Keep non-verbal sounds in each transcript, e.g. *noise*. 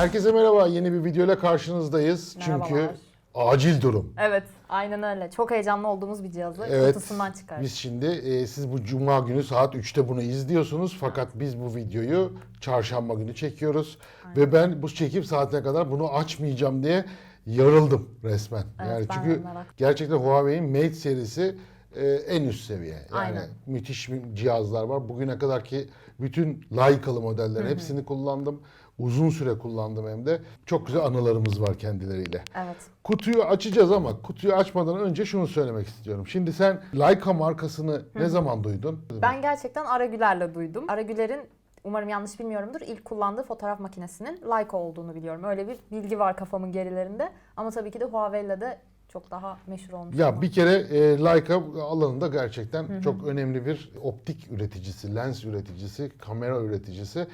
Herkese merhaba. Yeni bir videoyla karşınızdayız. Çünkü acil durum. Evet, aynen öyle. Çok heyecanlı olduğumuz bir cihazı Evet. kutusundan çıkardık. Biz şimdi e, siz bu cuma günü saat 3'te bunu izliyorsunuz. Fakat biz bu videoyu çarşamba günü çekiyoruz. Ve ben bu çekim saatine kadar bunu açmayacağım diye yarıldım resmen. Evet, yani çünkü merak- gerçekten Huawei'in Mate serisi e, en üst seviye. Yani Aynen. müthiş bir cihazlar var. Bugüne kadar ki bütün Leica'lı modellerin hepsini kullandım. Uzun süre kullandım hem de. Çok güzel anılarımız var kendileriyle. Evet. Kutuyu açacağız ama kutuyu açmadan önce şunu söylemek istiyorum. Şimdi sen Leica markasını ne zaman duydun? Ben gerçekten Aragüler'le duydum. Aragüler'in umarım yanlış bilmiyorumdur. ilk kullandığı fotoğraf makinesinin Leica olduğunu biliyorum. Öyle bir bilgi var kafamın gerilerinde. Ama tabii ki de Huawei'yle de çok daha meşhur olmuş. Ya ama. bir kere e, Leica alanında gerçekten çok önemli bir optik üreticisi, lens üreticisi, kamera üreticisi.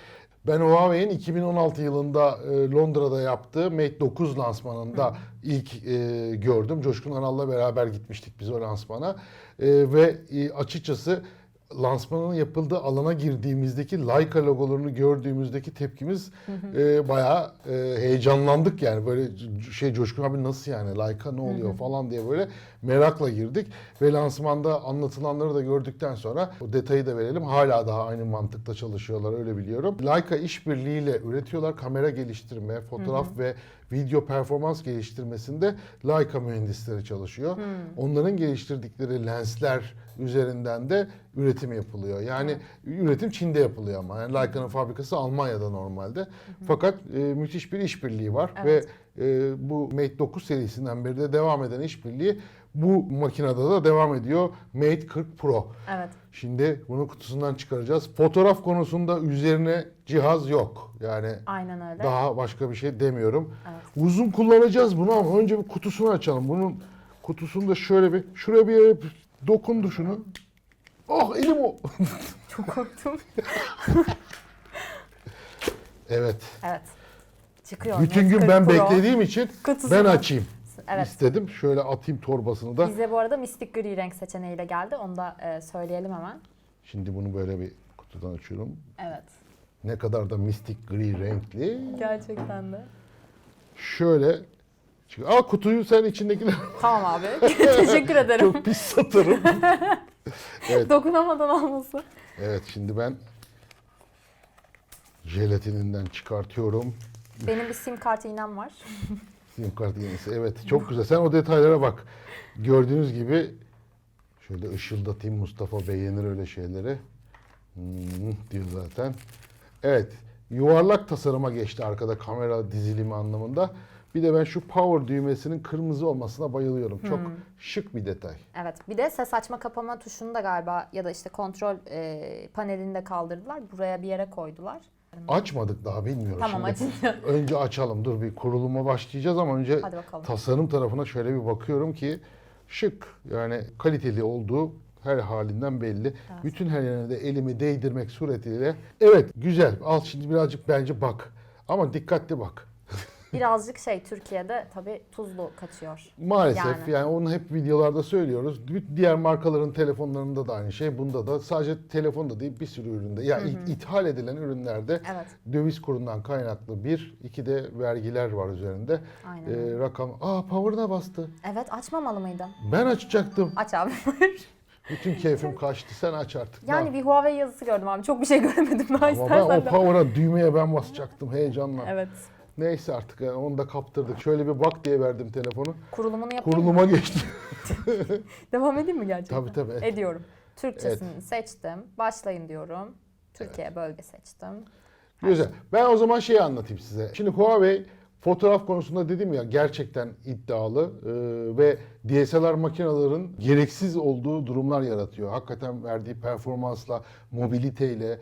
Ben Huawei'in 2016 yılında e, Londra'da yaptığı Mate 9 lansmanında ilk e, gördüm. Coşkun Anal'la beraber gitmiştik biz o lansmana. E, ve e, açıkçası lansmanın yapıldığı alana girdiğimizdeki Leica logolarını gördüğümüzdeki tepkimiz e, bayağı e, heyecanlandık yani. Böyle şey Coşkun abi nasıl yani? Leica ne oluyor? falan diye böyle merakla girdik ve lansmanda anlatılanları da gördükten sonra o detayı da verelim hala daha aynı mantıkla çalışıyorlar öyle biliyorum. Leica işbirliğiyle üretiyorlar kamera geliştirme, fotoğraf ve video performans geliştirmesinde Leica mühendisleri çalışıyor. Onların geliştirdikleri lensler üzerinden de üretim yapılıyor. Yani üretim Çin'de yapılıyor ama. Yani Leica'nın fabrikası Almanya'da normalde. Fakat e, müthiş bir işbirliği var Evet. ve bu Mate 9 serisinden beri de devam eden işbirliği bu makinede de devam ediyor. Mate 40 Pro. Evet. Şimdi bunu kutusundan çıkaracağız. Fotoğraf konusunda üzerine cihaz yok. Yani Aynen öyle. daha başka bir şey demiyorum. Evet. Uzun kullanacağız bunu ama önce bir kutusunu açalım. Bunun kutusunu da şöyle bir şuraya bir yere dokundu şunu. Oh elim o. Çok korktum. *laughs* evet. evet. Çıkıyor. Bütün gün 40 ben Pro. beklediğim için Kutusunu- ben açayım Evet. istedim. Şöyle atayım torbasını da. Bize bu arada mistik gri renk seçeneğiyle geldi. Onu da e, söyleyelim hemen. Şimdi bunu böyle bir kutudan açıyorum. Evet. Ne kadar da mistik gri renkli. Gerçekten de. Şöyle çık- Aa kutuyu sen içindekiler *laughs* Tamam abi. *laughs* Teşekkür ederim. çok pis satarım. *laughs* evet. Dokunamadan alması. Evet şimdi ben jelatininden çıkartıyorum. Benim bir sim kart iğnem var. *laughs* Sim kart yenisi. Evet çok güzel. Sen o detaylara bak. Gördüğünüz gibi şöyle ışıldatayım Mustafa beğenir öyle şeyleri. Hmm, diyor zaten. Evet. Yuvarlak tasarıma geçti arkada kamera dizilimi anlamında. Bir de ben şu power düğmesinin kırmızı olmasına bayılıyorum. Çok şık bir detay. Evet. Bir de ses açma kapama tuşunu da galiba ya da işte kontrol e, panelini de kaldırdılar. Buraya bir yere koydular. Açmadık daha bilmiyoruz. Tamam, açınca. *laughs* Önce açalım. Dur bir kuruluma başlayacağız ama önce Hadi bakalım. tasarım tarafına şöyle bir bakıyorum ki şık yani kaliteli olduğu her halinden belli. Bütün her yerine de elimi değdirmek suretiyle evet güzel. Al şimdi birazcık bence bak. Ama dikkatli bak. Birazcık şey Türkiye'de tabii tuzlu kaçıyor. Maalesef yani. Yani. onu hep videolarda söylüyoruz. Diğer markaların telefonlarında da aynı şey. Bunda da sadece telefonda değil bir sürü üründe. Ya yani ithal edilen ürünlerde Evet. döviz kurundan kaynaklı bir, iki de vergiler var üzerinde. Aynen Ee, rakam, aa power'ına bastı. Evet açmamalı mıydım? Ben açacaktım. Aç abi. Bütün keyfim kaçtı. Sen aç artık. yani Ne bir Huawei yazısı gördüm abi. Çok bir şey *laughs* göremedim daha Ama ben o power'a düğmeye ben basacaktım heyecanla. Evet. Neyse artık yani onu da kaptırdık. Şöyle bir bak diye verdim telefonu. Kurulumunu yapayım mı? Kuruluma geçti. *laughs* Devam edeyim mi gerçekten? tabii tabii. et. Ediyorum. Türkçesini seçtim. Başlayın diyorum. Türkiye bölge seçtim. Güzel. Ben o zaman şeyi anlatayım size. Şimdi Huawei fotoğraf konusunda dedim ya gerçekten iddialı e, ve DSLR makinelerin gereksiz olduğu durumlar yaratıyor. Hakikaten verdiği performansla, mobiliteyle e,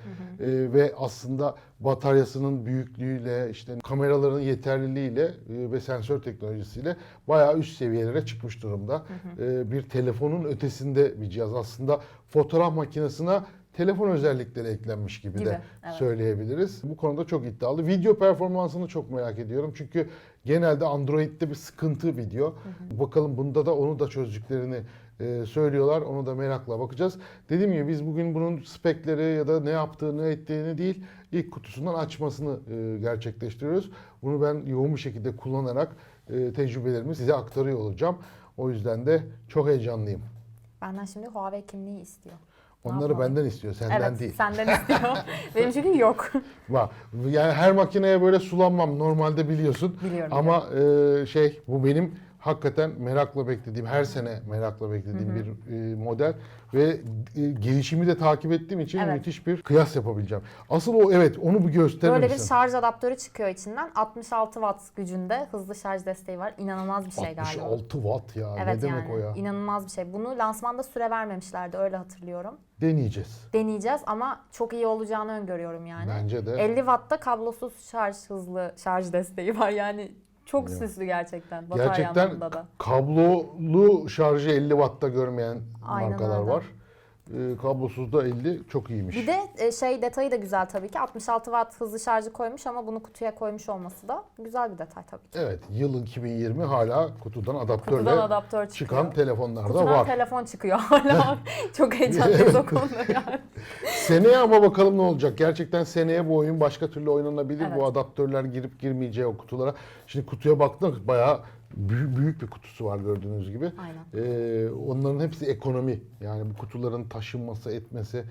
ve aslında bataryasının büyüklüğüyle, işte kameraların yeterliliğiyle e, ve sensör teknolojisiyle bayağı üst seviyelere çıkmış durumda. E, bir telefonun ötesinde bir cihaz. Aslında fotoğraf makinesine telefon özellikleri eklenmiş gibi, Gibi, de evet. söyleyebiliriz. Bu konuda çok iddialı. Video performansını çok merak ediyorum. Çünkü genelde Android'de bir sıkıntı video. Bakalım bunda da onu da çözdüklerini e, söylüyorlar. Onu da merakla bakacağız. Dediğim gibi biz bugün bunun spekleri ya da ne yaptığını, ne ettiğini değil, ilk kutusundan açmasını e, gerçekleştiriyoruz. Bunu ben yoğun bir şekilde kullanarak e, tecrübelerimi size aktarıyor olacağım. O yüzden de çok heyecanlıyım. Benden şimdi Huawei kimliği istiyor. Onları benden istiyor, senden evet, değil. senden *laughs* istiyor. Benim çünkü yok. Bak, yani her makineye böyle sulanmam normalde biliyorsun. Biliyorum. Ama e, şey bu benim hakikaten merakla beklediğim, her sene merakla beklediğim bir e, model ve e, gelişimi de takip ettiğim için Evet. müthiş bir kıyas yapabileceğim. Asıl o evet onu bir gösterir Böyle bir şarj adaptörü çıkıyor içinden. 66 watt gücünde hızlı şarj desteği var. İnanılmaz bir şey galiba. 66 watt ya. Evet ne demek yani o ya? inanılmaz bir şey. Bunu lansmanda süre vermemişlerdi öyle hatırlıyorum. Deneyeceğiz. Deneyeceğiz ama çok iyi olacağını öngörüyorum yani. Bence de. 50 watt'ta kablosuz şarj hızlı şarj desteği var yani çok Evet. süslü gerçekten batarya Gerçekten anlamında da. kablolu şarjı 50 watt'ta görmeyen Aynen markalar öyle. var. E, kablosuz da 50 çok iyiymiş. Bir de e, şey detayı da güzel tabii ki 66 watt hızlı şarjı koymuş ama bunu kutuya koymuş olması da güzel bir detay tabii ki. Evet, yıl 2020 hala kutudan adaptörle Kutudan adaptör çıkıyor. çıkan telefonlarda Kutudan var. telefon çıkıyor *laughs* hala. çok heyecanlıyız o konuda yani. *laughs* seneye ama bakalım ne olacak. Gerçekten seneye bu oyun başka türlü oynanabilir. Evet. Bu adaptörler girip girmeyeceği o kutulara. Şimdi kutuya baktım bayağı büyük, büyük bir kutusu var gördüğünüz gibi. Aynen. Ee, onların hepsi ekonomi. Yani bu kutuların taşınması, etmesi.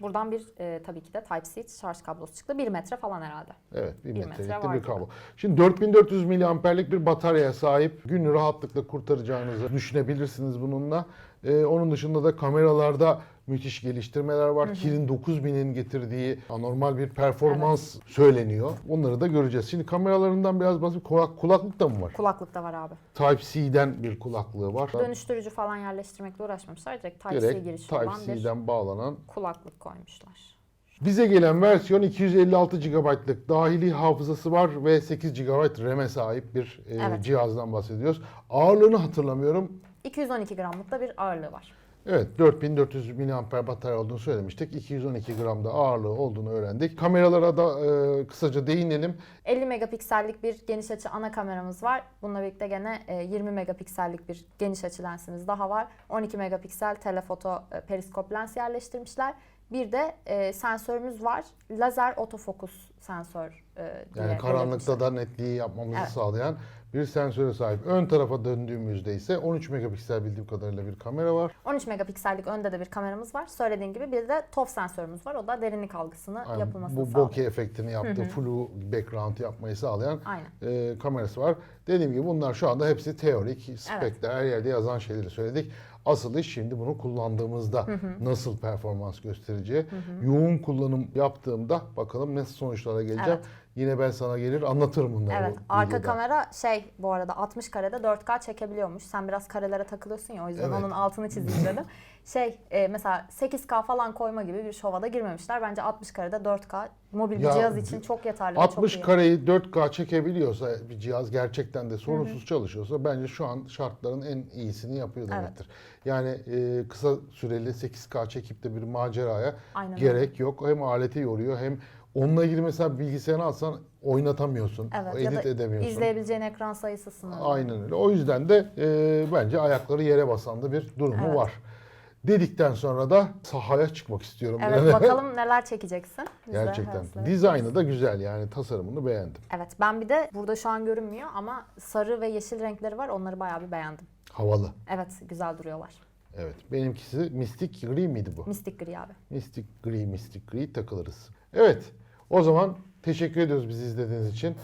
Buradan bir e, tabii ki de Type-C şarj kablosu çıktı. 1 metre falan herhalde. Evet, bir, Bir metre bir gibi. kablo. Şimdi 4400 miliamperlik bir bataryaya sahip. Günü rahatlıkla kurtaracağınızı düşünebilirsiniz bununla. Ee, onun dışında da kameralarda müthiş geliştirmeler var. Kirin 9000'in getirdiği anormal bir performans söyleniyor. Onları da göreceğiz. Şimdi kameralarından biraz bahsedeyim. Kulak, kulaklık da mı var? Kulaklık da var abi. Type-C'den bir kulaklığı var. Dönüştürücü falan yerleştirmekle uğraşmamışlar. Direkt Type-C girişi olan bir Type-C'den bağlanan kulaklık koymuşlar. Bize gelen versiyon 256 GB'lık dahili hafızası var ve 8 GB RAM'e sahip bir e, Evet. cihazdan bahsediyoruz. Ağırlığını hatırlamıyorum. 212 gramlık da bir ağırlığı var. Evet 4400 mAh batarya olduğunu söylemiştik. 212 gram da ağırlığı olduğunu öğrendik. Kameralara da e, kısaca değinelim. 50 megapiksellik bir geniş açı ana kameramız var. Bununla birlikte gene e, 20 megapiksellik bir geniş açı lensimiz daha var. 12 megapiksel telefoto e, periskop lens yerleştirmişler. Bir de e, sensörümüz var. Lazer otofokus sensör e, diye Yani karanlıkta da netliği yapmamızı Evet. sağlayan bir sensöre sahip. Ön tarafa döndüğümüzde ise 13 megapiksel bildiğim kadarıyla bir kamera var. 13 megapiksellik önde de bir kameramız var. Söylediğin gibi bir de TOF sensörümüz var. O da derinlik algısını Yani yapılmasını bu sağlıyor. bokeh efektini yaptığı flu background yapmayı sağlayan Aynen. e, kamerası var. Dediğim gibi bunlar şu anda hepsi teorik, spekler, her yerde yazan şeyleri söyledik. Asıl iş şimdi bunu kullandığımızda nasıl performans göstereceği. Yoğun kullanım yaptığımda bakalım nasıl sonuçlara geleceğim. Evet. Yine ben sana gelir anlatırım bunları. Evet, bu arka videoda. kamera şey bu arada 60 karede 4K çekebiliyormuş. Sen biraz karelere takılıyorsun ya o yüzden Evet. onun altını çizeyim dedim. *laughs* Şey e, mesela 8K falan koyma gibi bir şova da girmemişler. Bence 60 karede 4K mobil bir Ya, cihaz için çok yeterli ve 60 çok iyi. kareyi 4K çekebiliyorsa bir cihaz gerçekten de sorunsuz çalışıyorsa bence şu an şartların en iyisini yapıyor Evet. demektir. Yani e, kısa süreli 8K çekip de bir maceraya Aynen öyle. gerek yok. Hem aleti yoruyor hem onunla ilgili mesela bilgisayarını alsan oynatamıyorsun. Evet ya edit da edemiyorsun. izleyebileceğin ekran sayısı sınırlı. Aynen öyle. O yüzden de e, bence ayakları yere basan da bir durumu Evet. var. Dedikten sonra da sahaya çıkmak istiyorum. Evet bakalım *laughs* neler çekeceksin. Biz Gerçekten. Dizaynı da güzel yani tasarımını beğendim. Evet ben bir de burada şu an görünmüyor ama sarı ve yeşil renkleri var. Onları bayağı bir beğendim. Havalı. Evet güzel duruyorlar. Evet. Benimkisi Mystic Gri miydi bu? Mistik gri abi. Mystic Gri, Mystic Gri takılırız. Evet. O zaman teşekkür ediyoruz bizi izlediğiniz için.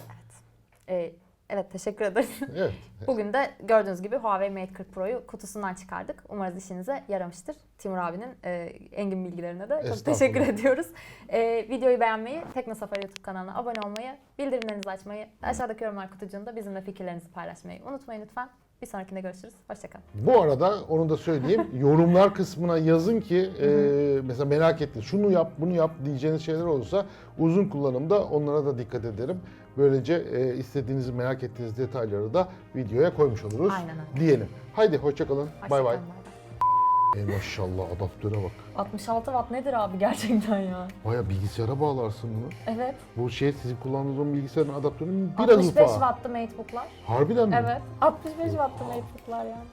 Ee, evet teşekkür ederiz. *laughs* Evet. Bugün de gördüğünüz gibi Huawei Mate 40 Pro'yu kutusundan çıkardık. Umarız işinize yaramıştır. Timur abinin e, engin bilgilerine de çok teşekkür ediyoruz. E, videoyu beğenmeyi, Teknosafari YouTube kanalına abone olmayı, bildirimlerinizi açmayı, aşağıdaki yorumlar kutucuğunda bizimle fikirlerinizi paylaşmayı unutmayın lütfen. Bir sonrakinde görüşürüz. Hoşçakalın. Bu arada onu da söyleyeyim. *laughs* yorumlar kısmına yazın ki e, mesela merak ettin şunu yap bunu yap diyeceğiniz şeyler olursa uzun kullanımda onlara da dikkat ederim. Böylece e, istediğiniz merak ettiğiniz detayları da videoya koymuş oluruz Aynen öyle. diyelim. Haydi hoşçakalın. Bay bay. Hoşçakalın. bay bay. E maşallah adaptöre bak. 66 watt nedir abi gerçekten ya? Baya bilgisayara bağlarsın bunu. Evet. Bu şey sizin kullandığınız o bilgisayarın adaptörünün biraz 65 ufağı. watt'lı MacBook'lar. Harbiden mi? Evet. 65 watt'lı MacBook'lar yani.